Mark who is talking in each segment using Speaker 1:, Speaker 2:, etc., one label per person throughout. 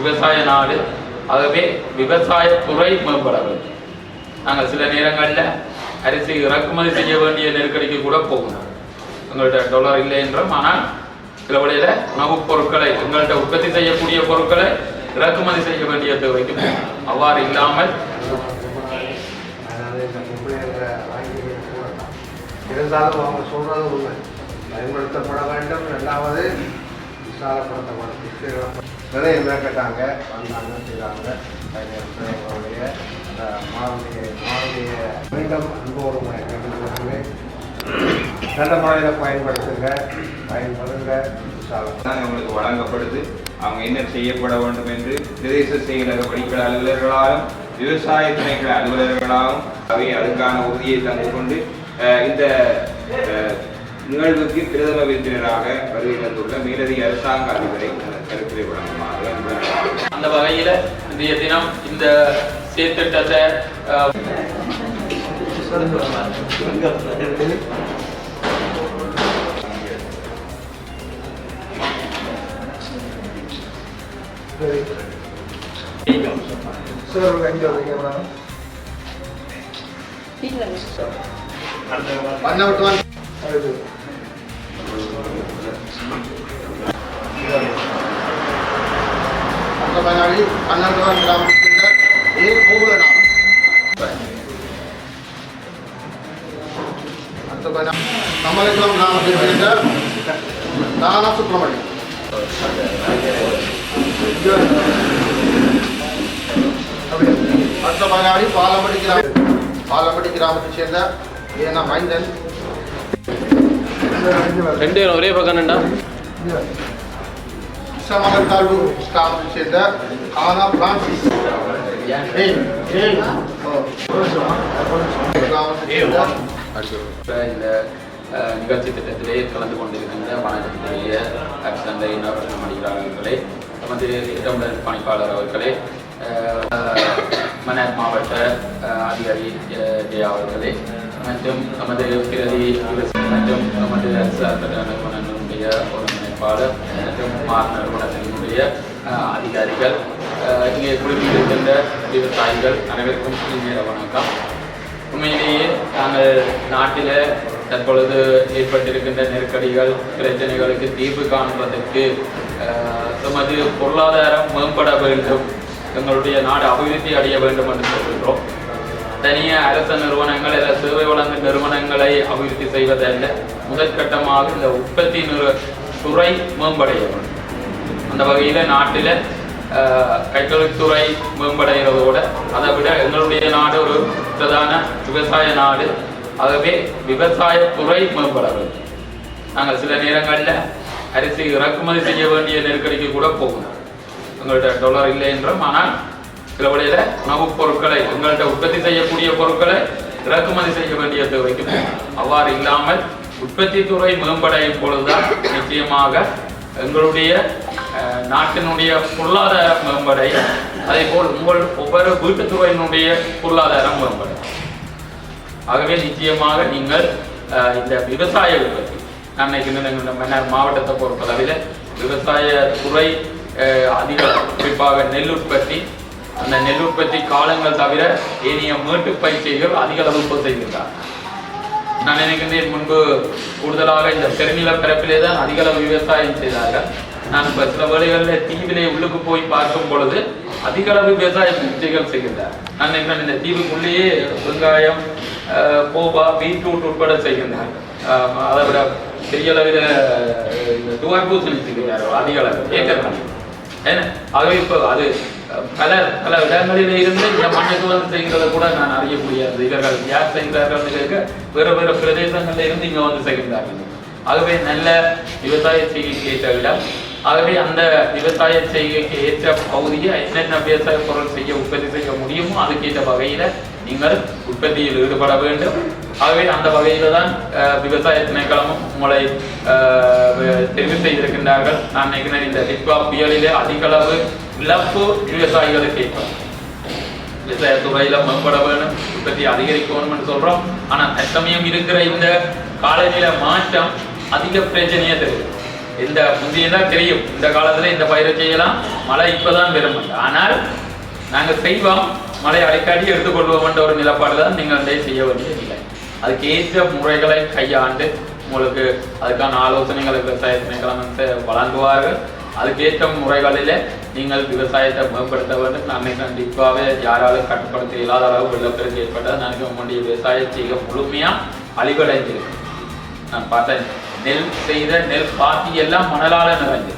Speaker 1: விவசாய நாடு. ஆகவே விவசாயத்துறை மேம்பட வேண்டும். நாங்கள் சில நேரங்களில் அரிசி இறக்குமதி செய்ய வேண்டிய நெருக்கடிக்கு கூட போகணும். எங்கள்கிட்ட டாலர் இல்லை என்றும் ஆனால் சில வழியில் உணவுப் பொருட்களை எங்கள்கிட்ட உற்பத்தி செய்யக்கூடிய பொருட்களை இறக்குமதி செய்ய வேண்டிய தேவைக்கு அவ்வாறு இல்லாமல்
Speaker 2: இருந்தாலும் அவங்க சொல்றது உண்மை. பயன்படுத்தப்பட வேண்டும். ரெண்டாவது விசாலப்படுத்தப்படும் நிறைய மேற்கட்டாங்க வந்தாங்க செய்தாங்க. அந்த மாவுடைய மாவுடைய மீண்டும் அன்போடு முறை கேட்டுக்கொள்கிறேன் நல்ல முறையில் பயன்படுத்துங்க பயன்படுங்க. விசாலம்
Speaker 3: தான் வழங்கப்படுது. அவங்க என்ன செய்யப்பட வேண்டும் என்று பிரதேச செயலக வடிக்கல் அலுவலர்களாலும் விவசாய துணைகள் அலுவலர்களாலும் அவை அதுக்கான உறுதியை தந்து கொண்டு இந்த நிகழ்வுக்கு பிரதம விருந்தினராக வருகை தந்துள்ள மேலதிக அரசாங்க அதிபரை அந்த கருத்திலே வழங்குமாறு
Speaker 1: அந்த வகையில் இன்றைய தினம் இந்த செயற்திட்டத்தை அஹ்,
Speaker 2: சார். எங்கே வரீங்க பண்ண అంకమనాడి పన్నెండు వందల కింద ఏ భూములను అంకమన కమలకులం గ్రామ. కింద దాన సుబ్రహ్మణ్యం అంకమనాడి పాలమడి గ్రామ పాలమడి గ్రామకు చెందిన ఏనా మైందన్
Speaker 4: ரெண்டு பேரும் ஒரே பக்கம்
Speaker 2: ஏய், ஏய். ஓ. கிராமத்தை சேர்ந்த
Speaker 1: இப்ப இந்த நிகழ்ச்சி திட்டத்திலே கலந்து கொண்டிருக்கின்ற வணக்கத்துக்குரிய தந்தை நவரத்னம் அடிகளார்களே நமது திட்டமிடல் பணிப்பாளர் அவர்களே மன்னார் மாவட்ட அதிகாரி ஜெயா அவர்களே மற்றும் நமது பிரதி மற்றும் நமது அரசு நிறுவனங்களுடைய ஒருங்கிணைப்பாளர் மற்றும் மார் நிறுவனத்தினுடைய அதிகாரிகள் அஹ், இங்கே குழுமியிருக்கின்ற விவசாயிகள் அனைவருக்கும் இனிய வணக்கம் உண்மையிலேயே நாங்கள் நாட்டில் தற்பொழுது ஏற்பட்டிருக்கின்ற நெருக்கடிகள் பிரச்சனைகளுக்கு தீர்வு காண்பதற்கு நமது பொருளாதாரம் மேம்பட வேண்டும். எங்களுடைய நாடு அபிவிருத்தி அடைய வேண்டும் என்று சொல்கின்றோம் தனியார் அரச நிறுவனங்கள் அல்ல சேவை வழங்கும் நிறுவனங்களை அபிவிருத்தி செய்வதல்ல முதற்கட்டமாக இந்த உற்பத்தி நிறு துறை மேம்படைய அந்த வகையில் நாட்டில் கைத்தொழில்துறை மேம்படைகிறதோடு அதை விட எங்களுடைய நாடு ஒரு பிரதான விவசாய நாடு. ஆகவே விவசாயத்துறை மேம்பட வேண்டும். நாங்கள் சில நேரங்களில் அரிசி இறக்குமதி செய்ய வேண்டிய நெருக்கடிக்கு கூட போகணும். எங்கள்கிட்ட டொலர் இல்லை என்றும் ஆனால் சில வழியில் உணவுப் பொருட்களை எங்கள்கிட்ட உற்பத்தி செய்யக்கூடிய பொருட்களை இறக்குமதி செய்ய வேண்டிய தேவைக்கு அவ்வாறு இல்லாமல் உற்பத்தி துறை மேம்படையும் பொழுதுதான் நிச்சயமாக எங்களுடைய அஹ், நாட்டினுடைய பொருளாதார மேம்படை அதே போல் உங்கள் ஒவ்வொரு வீட்டுத்துறையினுடைய பொருளாதாரம் மேம்படும். ஆகவே நிச்சயமாக நீங்கள் அஹ், இந்த விவசாய உற்பத்தி அன்னைக்கு நினைக்கின்றேன் மன்னர் மாவட்டத்தை பொறுத்தளவில் விவசாய துறை அஹ், அதிக குறிப்பாக நெல் உற்பத்தி அந்த நெல் உற்பத்தி காலங்கள் தவிர ஏனைய மேட்டு பயிற்சிகள் அதிக அளவு செய்கின்றார் நான் நினைக்கின்றேன் முன்பு கூடுதலாக இந்த பெருநில பிறப்பிலே தான் அதிக அளவு விவசாயம் செய்தார்கள். நான் இப்போ சில வேளைகளில் தீவிலே உள்ளுக்கு போய் பார்க்கும் பொழுது அதிக அளவு விவசாய பயிற்சிகள் செய்கின்றார் நான் நினைக்கிறேன் இந்த தீவுக்குள்ளேயே வெங்காயம் கோபா பீட்ரூட் உட்பட செய்கின்றார் அதை விட பெரிய அளவில் அஹ், இந்த துவாய் செய்கிறார்கள் அதிக அளவு. ஏக்கர் ஏன்னா ஆகவே இப்போ அது பல பல இடங்களில் இருந்து இந்த மண்ணுக்கு வந்து செய்கிறத கூட நான் அறிய முடியாது. இவர்கள் யார் செய்கிறார்கள் கேட்க வேறு வேறு பிரதேசங்களில் இருந்து இங்க வந்து செய்கிறார்கள் ஆகவே நல்ல விவசாய செய்கைக்கு ஏற்ற இடம். ஆகவே அந்த விவசாய செய்கைக்கு ஏற்ற பகுதியை என்னென்ன விவசாய பொருள் செய்ய உற்பத்தி செய்ய முடியுமோ அதுக்கேற்ற வகையில நீங்கள் உற்பத்தியில் ஈடுபட வேண்டும். ஆகவே அந்த வகையில தான் விவசாய திணைக்களமும் உங்களை தெரிவு செய்திருக்கின்றார்கள். நான் நினைக்கிறேன் இந்த டிட்வா புயலிலே அதிக அளவு இழப்பு விவசாயிகளுக்கு ஏற்படும் விவசாய துறையில மேம்பட வேணும் உற்பத்தி அதிகரிக்கணும்னு சொல்றோம். ஆனா தற்சமயம் இருக்கிற இந்த காலநில மாற்றம் அதிக பிரச்சனையை தெரியும் இந்த முந்தையெல்லாம் தெரியும். இந்த காலத்துல இந்த பயிரை செய்யலாம். மழை இப்பதான் பெறும் ஆனால் நாங்க செய்வோம். மழை அடைக்காட்டி எடுத்துக்கொள்வோம்ன்ற ஒரு நிலப்பாடு தான் நீங்கள் அதை செய்ய வேண்டியதில்லை. அதுக்கு ஏற்ற முறைகளை கையாண்டு உங்களுக்கு அதுக்கான ஆலோசனைகளை விவசாய திணைக்களம் வந்து வழங்குவார்கள். அதுக்கேற்ற முறைகளிலே நீங்கள் விவசாயத்தை மேம்படுத்த வேண்டும். நம்மை கண்டிப்பாக யாராலும் கட்டுப்படுத்த இல்லாத அளவு வெள்ளப்பெருக்கு ஏற்பட்டால் நான் உங்களுடைய விவசாய செய்ய முழுமையா அழிவடைந்திருக்கு. நான் பார்த்தேன். நெல் செய்த நெல் பாத்தி எல்லாம் மணலால நிறைஞ்சு.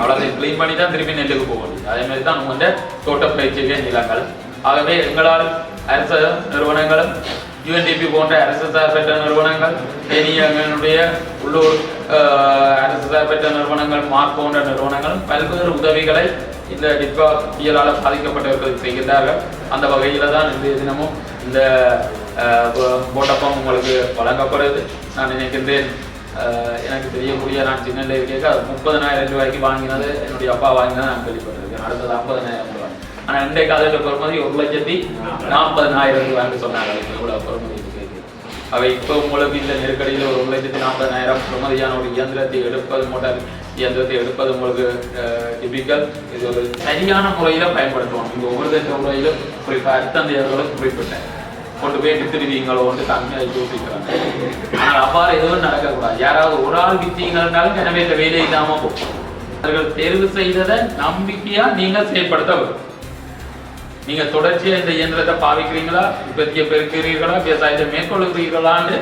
Speaker 1: அவ்வளோ க்ளீன் பண்ணி தான் திரும்பி நெல்லுக்கு போக முடியும் அதே மாதிரி தான் உங்க தோட்ட பயிற்சிய நிலங்கள். ஆகவே எங்களால் அரச நிறுவனங்களும் யூஎன்டிபி போன்ற அரசு சார்பற்ற நிறுவனங்கள் தேனியங்களுடைய உள்ளூர் அரசு சார்பற்ற நிறுவனங்கள் மார்க் போன்ற நிறுவனங்கள் பல்வேறு உதவிகளை இந்த டிட்வா புயலால் பாதிக்கப்பட்டவர்கள் செய்கின்றார்கள். அந்த வகையில் தான் இன்றைய தினமும் இந்த போட்டப்பம் உங்களுக்கு வழங்கப்படுது. நான் நினைக்கின்றேன் எனக்கு தெரியக்கூடிய நான் சின்ன இருக்க அது முப்பதனாயிரம் ரூபாய்க்கு வாங்கினது என்னுடைய அப்பா வாங்கினது நான் கேள்விப்பட்டிருக்கேன். அடுத்தது ஐம்பதனாயிரம் ஆனால் இந்த அதில் பொறுமதி ஒரு லட்சத்தி நாற்பதனாயிரம் ரூபாய்னு சொன்னாங்க எவ்வளோ பொறுமதி அவை இப்போ உங்களுக்கு இந்த நெருக்கடியில் ஒரு ஒரு லட்சத்தி நாற்பதனாயிரம் பெறுமதியான ஒரு இயந்திரத்தை எடுப்பது மோட்டார் இயந்திரத்தை எடுப்பது உங்களுக்கு டிபிக்கல் இது ஒரு சரியான முறையில் பயன்படுத்துவோம் இந்த ஒவ்வொரு தட்ட முறையிலும் குறிப்பாக அர்த்தந்தையர்களை குறிப்பிட்டேன் கொண்டு போய் வித்துடுவீங்களோன்னு தங்க யோசிக்கிறாங்க. ஆனால் அவ்வாறு எதுவும் நடக்கக்கூடாது. யாராவது ஒரு ஆள் வித்தீங்கன்னாலும் எனவே இந்த வேலை இல்லாம போகும். அவர்கள் தேர்வு செய்ததை நம்பிக்கையா நீங்கள் செயல்படுத்த வரும் நீங்க தொடர்ச்சியா இந்த இயந்திரத்தை பாவிக்கிறீங்களா உற்பத்தியை பெருக்கிறீர்களா விவசாயத்தை மேற்கொள்கிறீர்களான்னு